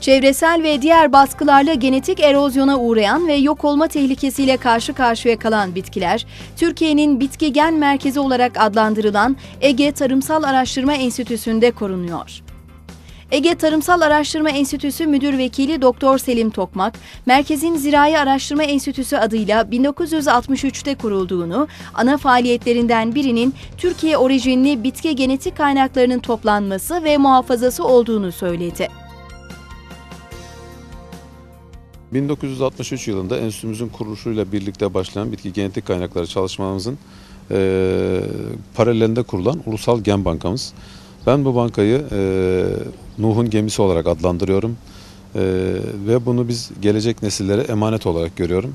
Çevresel ve diğer baskılarla genetik erozyona uğrayan ve yok olma tehlikesiyle karşı karşıya kalan bitkiler, Türkiye'nin bitki gen merkezi olarak adlandırılan Ege Tarımsal Araştırma Enstitüsü'nde korunuyor. Ege Tarımsal Araştırma Enstitüsü Müdür Vekili Doktor Selim Tokmak, merkezin Zirai Araştırma Enstitüsü adıyla 1963'te kurulduğunu, ana faaliyetlerinden birinin Türkiye orijinli bitki genetik kaynaklarının toplanması ve muhafazası olduğunu söyledi. 1963 yılında enstitümüzün kuruluşuyla birlikte başlayan bitki genetik kaynakları çalışmamızın e, paralelinde kurulan Ulusal Gen Bankamız. Ben bu bankayı e, Nuh'un gemisi olarak adlandırıyorum e, ve bunu biz gelecek nesillere emanet olarak görüyorum.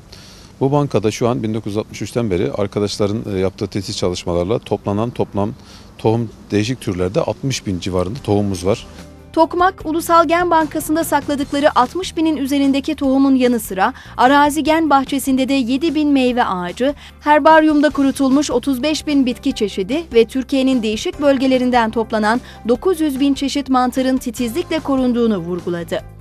Bu bankada şu an 1963'ten beri arkadaşların e, yaptığı tesis çalışmalarla toplanan toplam tohum değişik türlerde 60 bin civarında tohumumuz var. Tokmak, Ulusal Gen Bankası'nda sakladıkları 60 binin üzerindeki tohumun yanı sıra arazi gen bahçesinde de 7 bin meyve ağacı, herbaryumda kurutulmuş 35 bin bitki çeşidi ve Türkiye'nin değişik bölgelerinden toplanan 900 bin çeşit mantarın titizlikle korunduğunu vurguladı.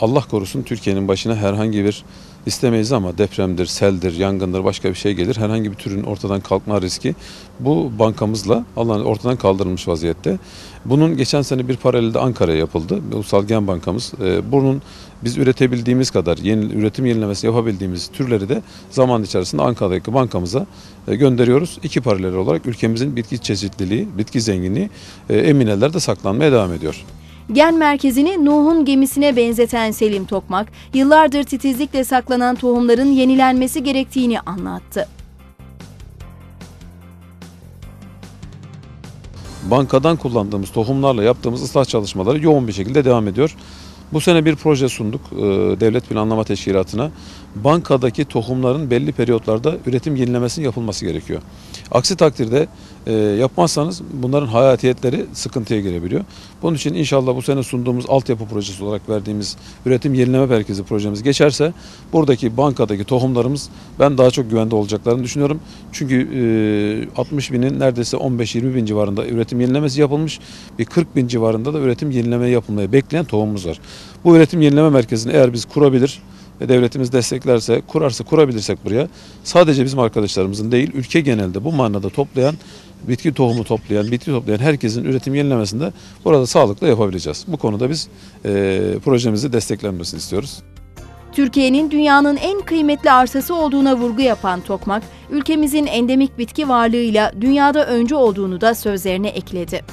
Allah korusun Türkiye'nin başına herhangi bir istemeyiz ama depremdir, seldir, yangındır, başka bir şey gelir. Herhangi bir türün ortadan kalkma riski bu bankamızla Allah'ın ortadan kaldırılmış vaziyette. Bunun geçen sene bir paralelde Ankara'ya yapıldı. Ulusal Gen Bankamız. E, bunun biz üretebildiğimiz kadar yeni, üretim yenilemesi yapabildiğimiz türleri de zaman içerisinde Ankara'daki bankamıza e, gönderiyoruz. İki paralel olarak ülkemizin bitki çeşitliliği, bitki zenginliği e, eminelerde saklanmaya devam ediyor. Gen merkezini Nuh'un gemisine benzeten Selim Tokmak, yıllardır titizlikle saklanan tohumların yenilenmesi gerektiğini anlattı. Bankadan kullandığımız tohumlarla yaptığımız ıslah çalışmaları yoğun bir şekilde devam ediyor. Bu sene bir proje sunduk e, Devlet Planlama Teşkilatı'na. Bankadaki tohumların belli periyotlarda üretim yenilemesinin yapılması gerekiyor. Aksi takdirde e, yapmazsanız bunların hayatiyetleri sıkıntıya girebiliyor. Bunun için inşallah bu sene sunduğumuz altyapı projesi olarak verdiğimiz üretim yenileme merkezi projemiz geçerse buradaki bankadaki tohumlarımız ben daha çok güvende olacaklarını düşünüyorum. Çünkü e, 60 binin neredeyse 15-20 bin civarında üretim yenilemesi yapılmış. Bir 40 bin civarında da üretim yenileme yapılmayı bekleyen tohumumuz var. Bu üretim yenileme merkezini eğer biz kurabilir ve devletimiz desteklerse, kurarsa, kurabilirsek buraya sadece bizim arkadaşlarımızın değil, ülke genelde bu manada toplayan, bitki tohumu toplayan, bitki toplayan herkesin üretim yenilemesinde burada sağlıklı yapabileceğiz. Bu konuda biz e, projemizi desteklenmesini istiyoruz. Türkiye'nin dünyanın en kıymetli arsası olduğuna vurgu yapan Tokmak, ülkemizin endemik bitki varlığıyla dünyada öncü olduğunu da sözlerine ekledi.